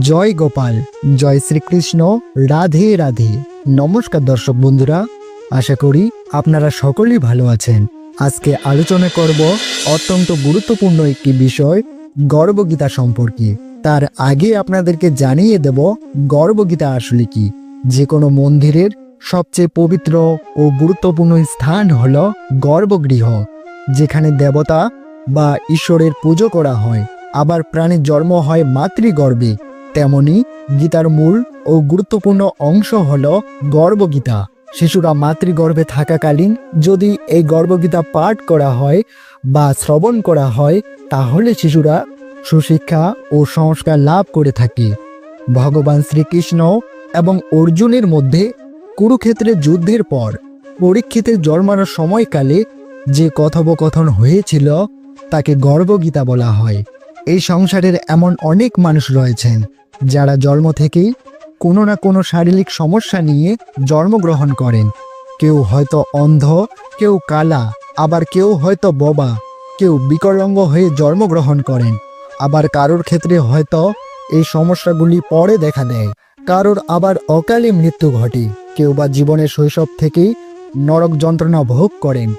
জয় গোপাল, জয় শ্রীকৃষ্ণ, রাধে রাধে। নমস্কার দর্শক বন্ধুরা, আশা করি আপনারা সকলেই ভালো আছেন। আজকে আলোচনা করব অত্যন্ত গুরুত্বপূর্ণ একটি বিষয় গর্বগীতা সম্পর্কে। তার আগে আপনাদেরকে জানিয়ে দেব গর্বগীতা আসলে কি। যে কোনো মন্দিরের সবচেয়ে পবিত্র ও গুরুত্বপূর্ণ স্থান হল গর্ভগৃহ, যেখানে দেবতা বা ঈশ্বরের পুজো করা হয়। আবার প্রাণীর জন্ম হয় মাতৃগর্ভে। তেমনি গীতার মূল ও গুরুত্বপূর্ণ অংশ হল গর্ভগীতা। শিশুরা মাতৃগর্ভে থাকাকালীন যদি এই গর্ভগীতা পাঠ করা হয় বা শ্রবণ করা হয়, তাহলে শিশুরা সুশিক্ষা ও সংস্কার লাভ করে থাকে। ভগবান শ্রীকৃষ্ণ এবং অর্জুনের মধ্যে কুরুক্ষেত্রের যুদ্ধের পর পরীক্ষিতের জন্মানোর সময়কালে যে কথোপকথন হয়েছিল, তাকে গর্ভগীতা বলা হয়। এই সংসারের এমন অনেক মানুষ রয়েছেন, যারা জন্ম থেকেই কোনো না কোনো শারীরিক সমস্যা নিয়ে জন্মগ্রহণ করেন। কেউ হয়তো অন্ধ, কেউ কালা, আবার কেউ হয়তো বোবা, কেউ বিকলঙ্গ হয়ে জন্মগ্রহণ করেন। আবার কারোর ক্ষেত্রে হয়তো এই সমস্যাগুলি পরে দেখা দেয়। কারোর আবার অকালে মৃত্যু ঘটে। কেউ বা জীবনের শৈশব থেকেই নরক যন্ত্রণা ভোগ করেন।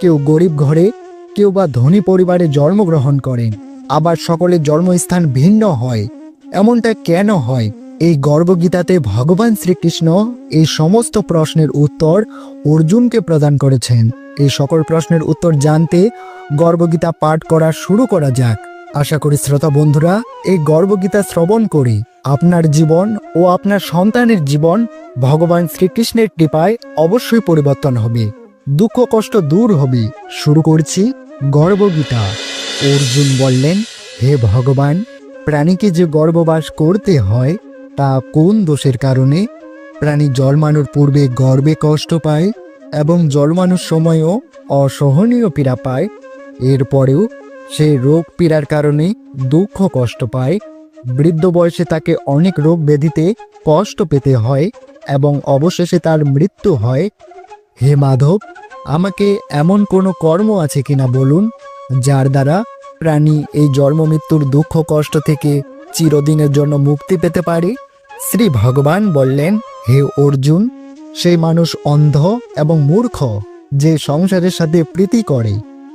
কেউ গরিব ঘরে, কেউ বা ধনী পরিবারে জন্মগ্রহণ করেন। আবার সকলের জন্মস্থান ভিন্ন হয়। এমনটা কেন হয়? এই গর্বগীতাতে ভগবান শ্রীকৃষ্ণ এই সমস্ত প্রশ্নের উত্তর অর্জুনকে প্রদান করেছেন। এই সকল প্রশ্নের উত্তর জানতে গর্বগীতা পাঠ করা শুরু করা যাক। আশা করি শ্রোতা বন্ধুরা, এই গর্বগীতা শ্রবণ করে আপনার জীবন ও আপনার সন্তানের জীবন ভগবান শ্রীকৃষ্ণের কৃপায় অবশ্যই পরিবর্তন হবে। দুঃখ কষ্ট দূর হবে। শুরু করছি গর্ভগীতা অর্জুন বললেন, হে ভগবান, প্রাণীকে যে গর্ভবাস করতে হয়, তা কোন দোষের কারণে? প্রাণী জন্মানোর পূর্বে গর্বে কষ্ট পায় এবং জন্মানোর সময়ও অসহনীয় পীড়া পায়। এরপরেও সে রোগ পীড়ার কারণে দুঃখ কষ্ট পায়। বৃদ্ধ বয়সে তাকে অনেক রোগ ব্যাধিতে কষ্ট পেতে হয় এবং অবশেষে তার মৃত্যু হয়। হে মাধব, আমাকে এমন কোনো কর্ম আছে কিনা বলুন? যার দ্বারা প্রাণী এই জন্ম মৃত্যুর দুঃখ কষ্ট থেকে চিরদিনের জন্য মুক্তি পেতে পারে? শ্রী ভগবান বললেন, হে অর্জুন, সেই মানুষ অন্ধ এবং মূর্খ যে সংসারের সাথে প্রীতি করে।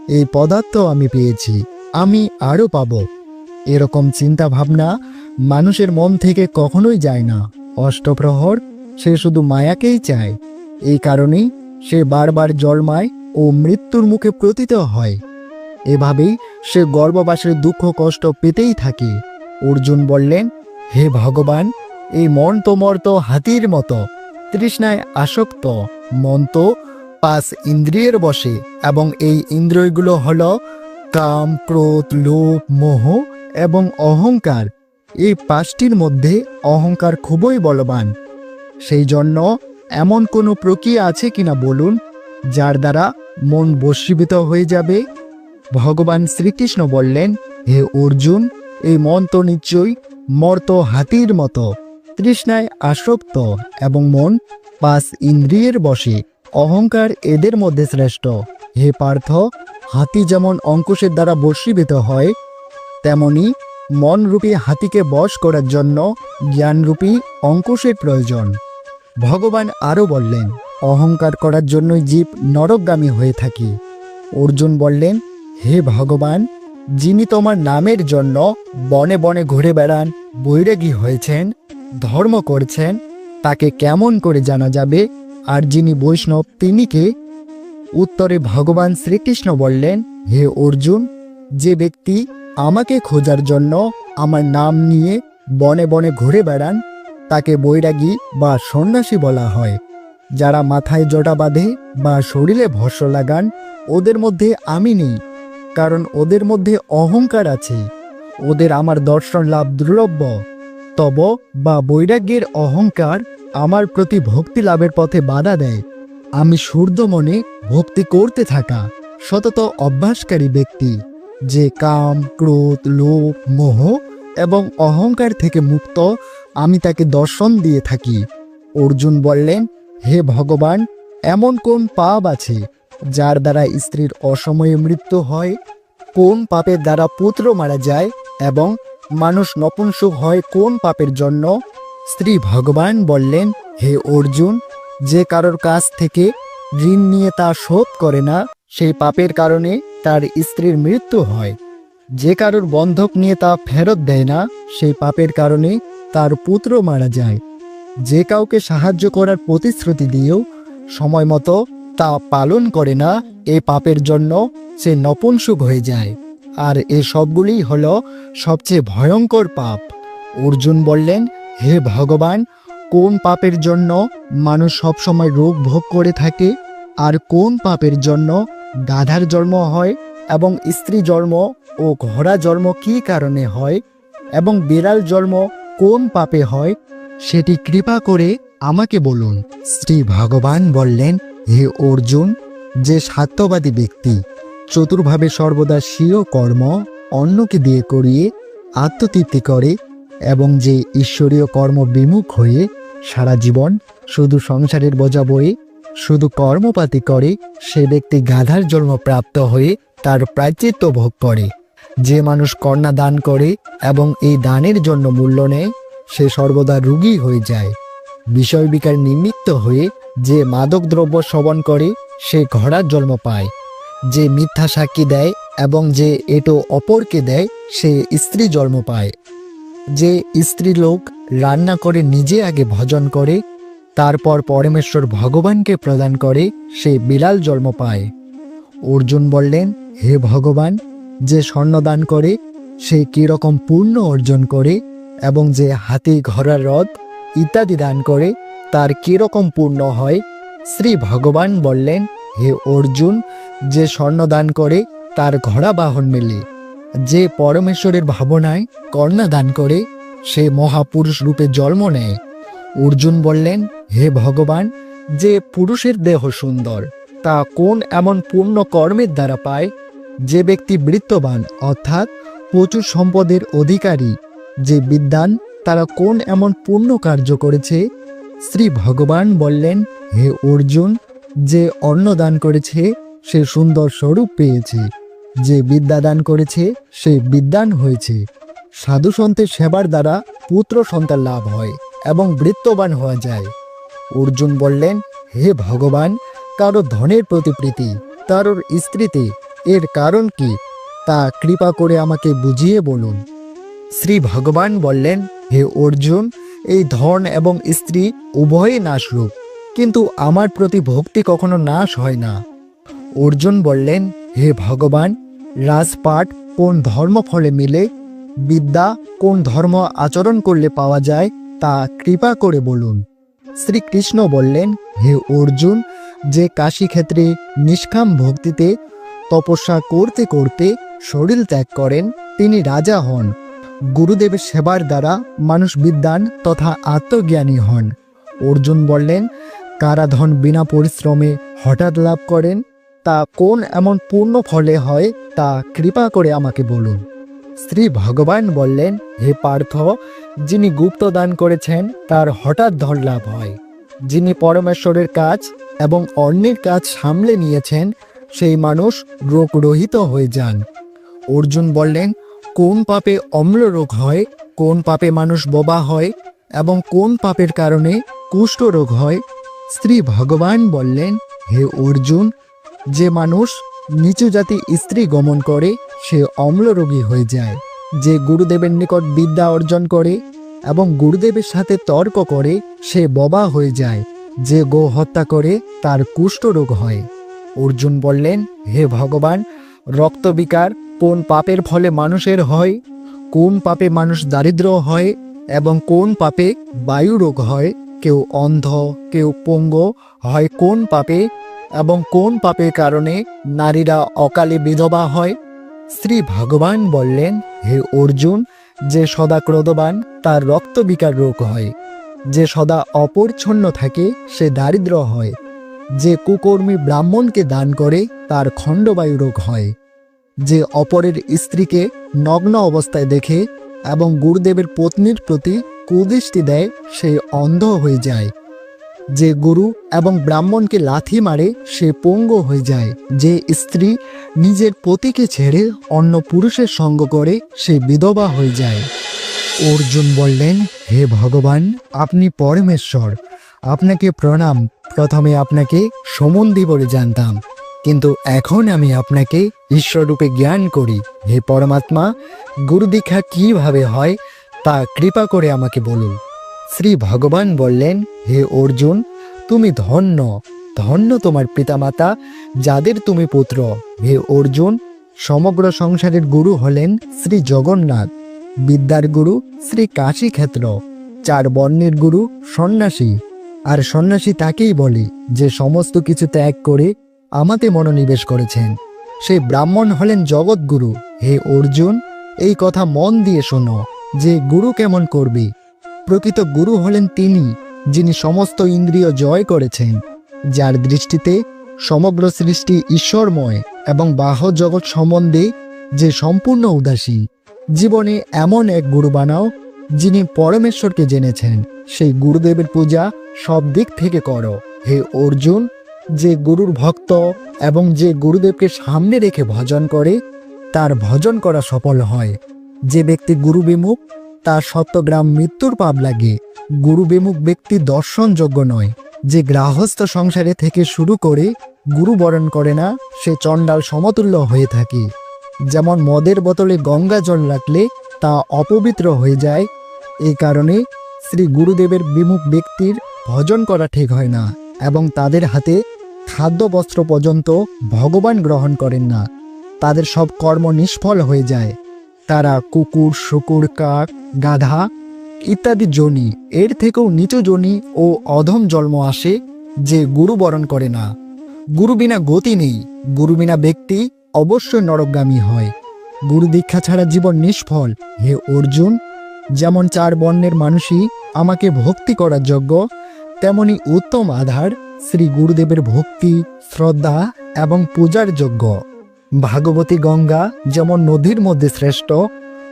এই পদার্থ আমি পেয়েছি, আমি আরও পাব। এরকম চিন্তা ভাবনা মানুষের মন থেকে কখনোই যায় না। অষ্টপ্রহর, সে শুধু মায়াকেই চায়। এই কারণেই সে বারবার জন্মায় ও মৃত্যুর মুখে প্রতীত হয়। এভাবেই সে গর্ভবাসের দুঃখ কষ্ট পেতেই থাকে। অর্জুন বললেন, হে ভগবান, এই মন তো মর্ত হাতির মতো। তৃষ্ণায় আসক্ত মন তো পাঁচ ইন্দ্রিয়ের বসে এবং এই ইন্দ্রিয়গুলো হল কাম, ক্রোধ, লোভ, মোহ এবং অহংকার। এই পাঁচটির মধ্যে অহংকার খুবই বলবান। সেই জন্য এমন কোনো প্রক্রিয়া আছে কিনা বলুন, যার দ্বারা মন বশীভূত হয়ে যাবে? ভগবান শ্রীকৃষ্ণ বললেন, হে অর্জুন, এই মন তো নিশ্চয়ই মর্ত হাতির মতো। তৃষ্ণায় আসক্ত এবং মন পাঁচ ইন্দ্রিয়ের বসে অহংকার এদের মধ্যে শ্রেষ্ঠ। হে পার্থ, হাতি যেমন অঙ্কুশের দ্বারা বশীভূত হয়, তেমনি মনরূপী হাতিকে বশ করার জন্য জ্ঞানরূপী অঙ্কুশের প্রয়োজন। ভগবান আরও বললেন, অহংকার করার জন্যই জীব নরকগামী হয়ে থাকি। অর্জুন বললেন হে ভগবান, যিনি তোমার নামের জন্য বনে বনে ঘুরে বেড়ান, বৈরাগী হয়েছেন, ধর্ম করছেন, তাকে কেমন করে জানা যাবে? আর যিনি বৈষ্ণব তিনি কে উত্তরে ভগবান শ্রীকৃষ্ণ বললেন, হে অর্জুন, যে ব্যক্তি আমাকে খোঁজার জন্য আমার নাম নিয়ে বনে বনে ঘুরে বেড়ান, তাকে বৈরাগী বা সন্ন্যাসী বলা হয়। যারা মাথায় জটা বাঁধে বা শরীরে ভস্য লাগান, ওদের মধ্যে আমি নেই। কারণ ওদের মধ্যে অহংকার আছে। ওদের আমার দর্শন লাভ দুর্লভ্য তব বা বৈরাগ্যের অহংকার আমার প্রতি ভক্তি লাভের পথে বাধা দেয়। আমি শুদ্ধ মনে ভক্তি করতে থাকা সতত অভ্যাসকারী ব্যক্তি, যে কাম, ক্রোধ, লোভ, মোহ এবং অহংকার থেকে মুক্ত আমি তাকে দর্শন দিয়ে থাকি। অর্জুন বললেন, হে ভগবান, এমন কোন পাপ আছে যার দ্বারা স্ত্রীর অসময়ে মৃত্যু হয়, কোন পাপের দ্বারা পুত্র মারা যায় এবং মানুষ নপুংসক হয় কোন পাপের জন্য? শ্রী ভগবান বললেন, হে অর্জুন, যে কারোর কাছ থেকে ঋণ নিয়ে তা শোধ করে না, সেই পাপের কারণে তার স্ত্রীর মৃত্যু হয়। যে কারোর বন্ধক নিয়ে তা ফেরত দেয় না, সেই পাপের কারণে তার পুত্র মারা যায়। যে কাউকে সাহায্য করার প্রতিশ্রুতি দিয়েও সময় মতো তা পালন করে না এই পাপের জন্য সে নপুংসুক হয়ে যায়। আর এ সবগুলিই হলো সবচেয়ে ভয়ঙ্কর পাপ। অর্জুন বললেন, হে ভগবান, কোন পাপের জন্য মানুষ সবসময় রোগ ভোগ করে থাকে? আর কোন পাপের জন্য গাধার জন্ম হয় এবং স্ত্রী জন্ম ও ঘোড়া জন্ম কী কারণে হয়? এবং বিড়াল জন্ম কোন পাপে হয়? সেটি কৃপা করে আমাকে বলুন। শ্রী ভগবান বললেন হে অর্জুন, যে স্বার্থবাদী ব্যক্তি চতুর্ভাবে সর্বদা স্বীয় কর্ম অন্যকে দিয়ে করিয়ে আত্মতৃপ্তি করে এবং যে ঈশ্বরীয় কর্ম বিমুখ হয়ে সারা জীবন শুধু সংসারের বোঝা বয়ে, শুধু কর্মপাতি করে, সে ব্যক্তি গাধার জন্ম প্রাপ্ত হয়ে তার প্রায়চিত্ত ভোগ করে। যে মানুষ কন্যা দান করে এবং এই দানের জন্য মূল্য নেয়, সে সর্বদা রুগী হয়ে যায়। বিষয় বিকার নিমিত্ত হয়ে যে মাদক দ্রব্য সেবন করে, সে ঘোড়ার জন্ম পায়। যে মিথ্যা সাক্ষী দেয় এবং যে এটো অপরকে দেয়, সে স্ত্রী জন্ম পায়। যে স্ত্রী লোক রান্না করে নিজে আগে ভজন করে, তারপর পরমেশ্বর ভগবানকে প্রদান করে, সে বিড়াল জন্ম পায়। অর্জুন বললেন, হে ভগবান, যে স্বর্ণদান করে, সে কীরকম পূর্ণ অর্জন করে এবং যে হাতি ঘোড়ার রথ ইত্যাদি দান করে তার কীরকম পূর্ণ হয়? শ্রী ভগবান বললেন, হে অর্জুন, যে স্বর্ণ দান করে, তার ঘোড়া বাহন মেলে। যে পরমেশ্বরের ভাবনায় কর্ণা দান করে, সে মহাপুরুষ রূপে জন্ম নেয়। অর্জুন বললেন, হে ভগবান, যে পুরুষের দেহ সুন্দর, তা কোন এমন পূর্ণ কর্মের দ্বারা পায়? যে ব্যক্তি বৃত্তবান, অর্থাৎ প্রচুর সম্পদের অধিকারী, যে বিদ্যান, তারা কোন এমন পূর্ণ কার্য করেছে? শ্রী ভগবান বললেন, হে অর্জুন, যে অন্ন দান করেছে, সে সুন্দর স্বরূপ পেয়েছে। যে বিদ্যা দান করেছে, সে বিদ্যান হয়েছে। সাধু সন্তের সেবার দ্বারা পুত্র সন্তান লাভ হয় এবং বৃত্তবান হওয়া যায়। অর্জুন বললেন, হে ভগবান, কারও ধনের প্রতি প্রীতি স্ত্রীতে এর কারণ কি? তা কৃপা করে আমাকে বুঝিয়ে বলুন। শ্রী ভগবান বললেন, হে অর্জুন এই ধন এবং স্ত্রী উভয়ই নাশরূপ। কিন্তু আমার প্রতি ভক্তি কখনো নাশ হয় না। অর্জুন বললেন, হে ভগবান, রাজপাট কোন ধর্ম ফলে মিলে? বিদ্যা কোন ধর্ম আচরণ করলে পাওয়া যায় তা কৃপা করে বলুন। শ্রীকৃষ্ণ বললেন, হে অর্জুন, যে কাশী ক্ষেত্রে নিষ্কাম ভক্তিতে তপস্যা করতে করতে শরীর ত্যাগ করেন, তিনি রাজা হন। গুরুদেবের সেবার দ্বারা মানুষ বিদ্যান তথা আত্মজ্ঞানী হন। অর্জুন বললেন কারা ধন বিনা পরিশ্রমে হঠাৎ লাভ করেন, তা কোন এমন পূর্ণ ফলে হয় তা কৃপা করে আমাকে বলুন। শ্রী ভগবান বললেন, হে পার্থ, যিনি গুপ্ত দান করেছেন, তার হঠাৎ ধন লাভ হয়। যিনি পরমেশ্বরের কাজ এবং অন্যের কাজ সামলে নিয়েছেন, সেই মানুষ রোগরহিত হয়ে যান। অর্জুন বললেন কোন পাপে অম্ল রোগ হয়, কোন পাপে মানুষ বোবা হয় এবং কোন পাপের কারণে কুষ্ঠ রোগ হয়? স্ত্রী ভগবান বললেন, হে অর্জুন, যে মানুষ নিচু জাতি স্ত্রী গমন করে, সে অম্লরোগী হয়ে যায়। যে গুরুদেবের নিকট বিদ্যা অর্জন করে এবং গুরুদেবের সাথে তর্ক করে, সে ববা হয়ে যায়। যে গো হত্যা করে, তার কুষ্ঠরোগ হয়। অর্জুন বললেন, হে ভগবান রক্তবিকার কোন পাপের ফলে মানুষের হয়, কোন পাপে মানুষ দারিদ্র হয় এবং কোন পাপে বায়ু রোগ হয়, কেউ অন্ধ, কেউ পঙ্গ হয় কোন পাপে এবং কোন পাপের কারণে নারীরা অকালে বিধবা হয়? শ্রী ভগবান বললেন, হে অর্জুন, যে সদা ক্রোধবান, তার রক্তবিকার রোগ হয়। যে সদা অপরিচ্ছন্ন থাকে, সে দারিদ্র হয়। যে কুকর্মী ব্রাহ্মণকে দান করে, তার খণ্ডবায়ু রোগ হয়। যে অপরের স্ত্রীকে নগ্ন অবস্থায় দেখে এবং গুরুদেবের পত্নীর প্রতি কুদৃষ্টি দেয়, সে অন্ধ হয়ে যায়। যে গুরু এবং ব্রাহ্মণকে লাথি মারে, সে পঙ্গ হয়ে যায়। যে স্ত্রী নিজের পতিকে ছেড়ে অন্য পুরুষের সঙ্গ করে, সে বিধবা হয়ে যায়। অর্জুন বললেন, হে ভগবান, আপনি পরমেশ্বর। আপনাকে প্রণাম। প্রথমে আপনাকে সমন্ধি বলে জানতাম। কিন্তু এখন আমি আপনাকে ঈশ্বররূপে জ্ঞান করি। হে পরমাত্মা গুরু দীক্ষা কীভাবে হয় তা কৃপা করে আমাকে বলুন। শ্রী ভগবান বললেন, হে অর্জুন, তুমি ধন্য। ধন্য তোমার পিতামাতা, যাদের তুমি পুত্র। হে অর্জুন, সমগ্র সংসারের গুরু হলেন শ্রী জগন্নাথ। বিদ্যার গুরু শ্রী কাশীক্ষেত্র। চার বর্ণের গুরু সন্ন্যাসী। আর সন্ন্যাসী তাকেই বলে যে সমস্ত কিছু ত্যাগ করে আমাতে মনোনিবেশ করেছেন। সেই ব্রাহ্মণ হলেন জগৎগুরু। হে অর্জুন, এই কথা মন দিয়ে শোনো যে গুরু কেমন করবে। প্রকৃত গুরু হলেন তিনি, যিনি সমস্ত ইন্দ্রিয় জয় করেছেন। যার দৃষ্টিতে সমগ্র সৃষ্টি ঈশ্বরময় এবং বাহ জগৎ সম্বন্ধে যে সম্পূর্ণ উদাসী, জীবনে এমন এক গুরু বানাও যিনি পরমেশ্বরকে জেনেছেন। সেই গুরুদেবের পূজা সব দিক থেকে করো। হে অর্জুন, যে গুরুর ভক্ত এবং যে গুরুদেবকে সামনে রেখে ভজন করে, তার ভজন করা সফল হয়। যে ব্যক্তি গুরু বিমুখ তার সত্যগ্রাম মৃত্যুর পাপ লাগে। গুরু বিমুখ ব্যক্তি দর্শনযোগ্য নয়। যে গ্রাহস্থ সংসারে থেকে শুরু করে গুরু বরণ করে না, সে চণ্ডাল সমতুল্য হয়ে থাকে। যেমন মদের বোতলে গঙ্গা জল রাখলে তা অপবিত্র হয়ে যায়। এই কারণে শ্রী গুরুদেবের বিমুখ ব্যক্তির ভজন করা ঠিক হয় না এবং তাদের হাতে খাদ্য বস্ত্র পর্যন্ত ভগবান গ্রহণ করেন না। তাদের সব কর্ম নিষ্ফল হয়ে যায়। তারা কুকুর, শুকুর, কাক, গাধা ইত্যাদি জনি। এর থেকেও নিচু জনি ও অধম জন্ম আসে যে গুরু বরণ করে না। গুরু বিনা গতি নেই। গুরু বিনা ব্যক্তি অবশ্যই নরকগামী হয়। গুরু দীক্ষা ছাড়া জীবন নিষ্ফল। হে অর্জুন যেমন চার বর্ণের মানুষই আমাকে ভক্তি করার যোগ্য, তেমনি উত্তম আধার শ্রী গুরুদেবের ভক্তি, শ্রদ্ধা এবং পূজার যোগ্য। ভাগবতী গঙ্গা যেমন নদীর মধ্যে শ্রেষ্ঠ,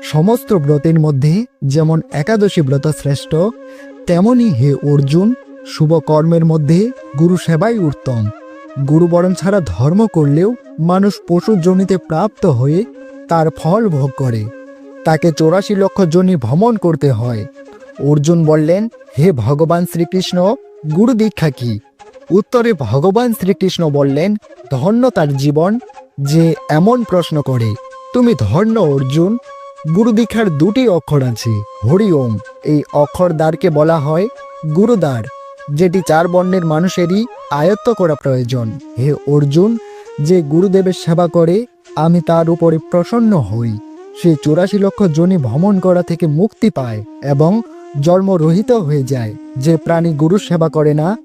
সমস্ত ব্রতের মধ্যে যেমন একাদশী ব্রত শ্রেষ্ঠ, তেমনি হে অর্জুন, শুভ কর্মের মধ্যে গুরু সেবাই উত্তম। গুরুবরণ ছাড়া ধর্ম করলেও মানুষ পশুর জমিতে প্রাপ্ত হয়ে তার ফল ভোগ করে। তাকে চৌরাশি লক্ষ জনি ভ্রমণ করতে হয়। অর্জুন বললেন, হে ভগবান শ্রীকৃষ্ণ, গুরু দীক্ষা কি? উত্তরে ভগবান শ্রীকৃষ্ণ বললেন, ধন্য তার জীবন যে এমন প্রশ্ন করে, তুমি ধন্য অর্জুন, গুরু দীক্ষার দুটি অক্ষর আছে, হরি ওম। এই অক্ষর দ্বারকে বলা হয় গুরুদ্বার, যেটি চার বর্ণের মানুষেরই আয়ত্ত করা প্রয়োজন। হে অর্জুন, যে গুরুদেবের সেবা করে, আমি তার উপরে প্রসন্ন হই। সে চুরাশি লক্ষ জনি ভ্রমণ করা থেকে মুক্তি পায় এবং জন্মরহিত হয়ে যায়। যে প্রাণী গুরু সেবা করে না,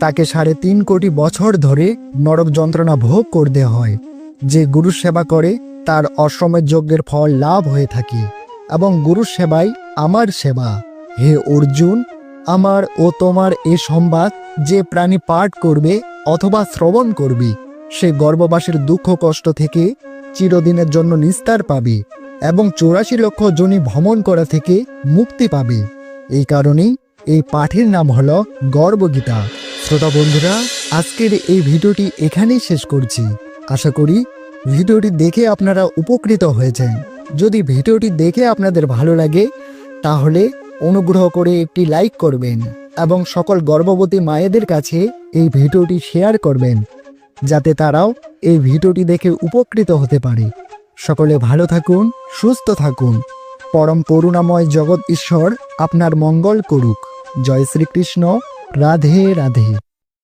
তাকে সাড়ে তিন কোটি বছর ধরে নরক যন্ত্রণা ভোগ করতে হয়। যে গুরু সেবা করে, তার অশ্রমের যজ্ঞের ফল লাভ হয়ে থাকে এবং গুরু সেবাই আমার সেবা। হে অর্জুন, আমার ও তোমার এ সংবাদ যে প্রাণী পাঠ করবে অথবা শ্রবণ করবে, সে গর্ভবাসের দুঃখ কষ্ট থেকে চিরদিনের জন্য নিস্তার পাবে। এবং চৌরাশি লক্ষ জনি ভ্রমণ করা থেকে মুক্তি পাবে। এই কারণেই এই পাঠের নাম হলো গর্বগীতা। শ্রোতা বন্ধুরা, আজকের এই ভিডিওটি এখানেই শেষ করছি। আশা করি ভিডিওটি দেখে আপনারা উপকৃত হয়েছেন। যদি ভিডিওটি দেখে আপনাদের ভালো লাগে, তাহলে অনুগ্রহ করে একটি লাইক করবেন এবং সকল গর্ভবতী মায়েদের কাছে এই ভিডিওটি শেয়ার করবেন, যাতে তারাও এই ভিডিওটি দেখে উপকৃত হতে পারে। সকলে ভালো থাকুন, সুস্থ থাকুন। পরম করুণাময় জগৎ ঈশ্বর আপনার মঙ্গল করুক। জয় শ্রীকৃষ্ণ। রাধে রাধে।